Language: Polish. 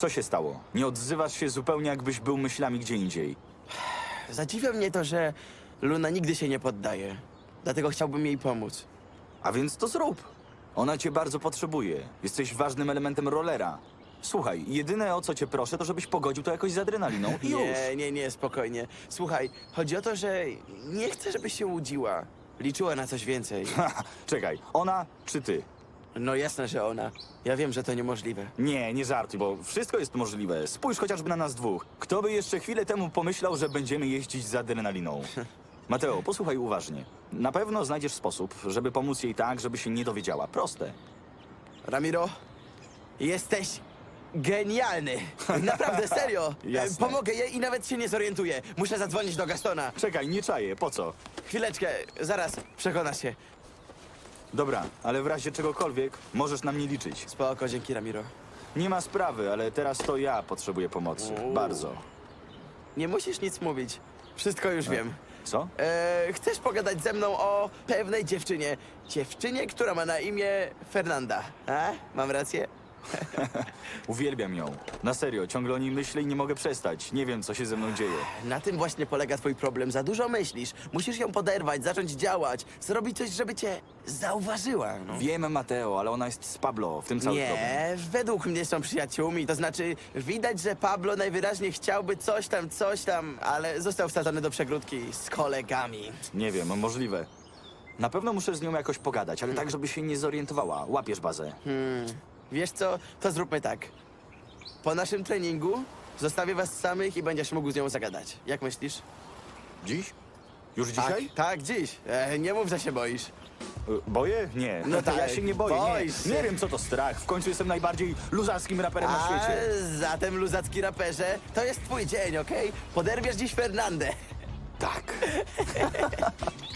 Co się stało? Nie odzywasz się zupełnie jakbyś był myślami gdzie indziej. Zadziwia mnie to, że Luna nigdy się nie poddaje. Dlatego chciałbym jej pomóc. A więc to zrób. Ona cię bardzo potrzebuje. Jesteś ważnym elementem rollera. Słuchaj, jedyne o co cię proszę, to żebyś pogodził to jakoś z adrenaliną i już. Nie, nie, nie, spokojnie. Słuchaj, chodzi o to, że nie chcę, żebyś się łudziła. Liczyła na coś więcej. Czekaj, ona czy ty? No jasne, że ona. Ja wiem, że to niemożliwe. Nie, nie żartuj, bo wszystko jest możliwe. Spójrz chociażby na nas dwóch. Kto by jeszcze chwilę temu pomyślał, że będziemy jeździć z adrenaliną? Mateo, posłuchaj uważnie. Na pewno znajdziesz sposób, żeby pomóc jej tak, żeby się nie dowiedziała. Proste. Ramiro, jesteś genialny. Naprawdę, serio. Jasne. Pomogę jej i nawet się nie zorientuję. Muszę zadzwonić do Gastona. Czekaj, nie czaję, po co? Chwileczkę, zaraz, przekonasz się. Dobra, ale w razie czegokolwiek możesz na mnie liczyć. Spoko, dzięki Ramiro. Nie ma sprawy, ale teraz to ja potrzebuję pomocy. Uuu. Bardzo. Nie musisz nic mówić. Wszystko już wiem. Co? E, chcesz pogadać ze mną o pewnej dziewczynie. Dziewczynie, która ma na imię Fernanda. A? Mam rację? Uwielbiam ją. Na serio, ciągle o niej myślę i nie mogę przestać. Nie wiem, co się ze mną dzieje. Na tym właśnie polega twój problem. Za dużo myślisz. Musisz ją poderwać, zacząć działać, zrobić coś, żeby cię zauważyła. No. Wiem, Mateo, ale ona jest z Pablo, w tym cały problem. Nie, według mnie są przyjaciółmi. To znaczy, widać, że Pablo najwyraźniej chciałby coś tam, coś tam, ale został wsadzony do przegródki z kolegami. Nie wiem, możliwe. Na pewno muszę z nią jakoś pogadać, ale tak, żeby się nie zorientowała. Łapiesz bazę. Wiesz co? To zróbmy tak. Po naszym treningu zostawię was samych i będziesz mógł z nią zagadać. Jak myślisz? Dziś? Już dzisiaj? Tak, tak dziś. E, nie mów, że się boisz. Y, Boję? Nie. No ja tak, się nie boję. boisz Nie. się. nie wiem, co to strach. W końcu jestem najbardziej luzarskim raperem na A świecie. zatem, luzacki raperze, to jest twój dzień, okej? Poderwiesz dziś Fernandę. Tak.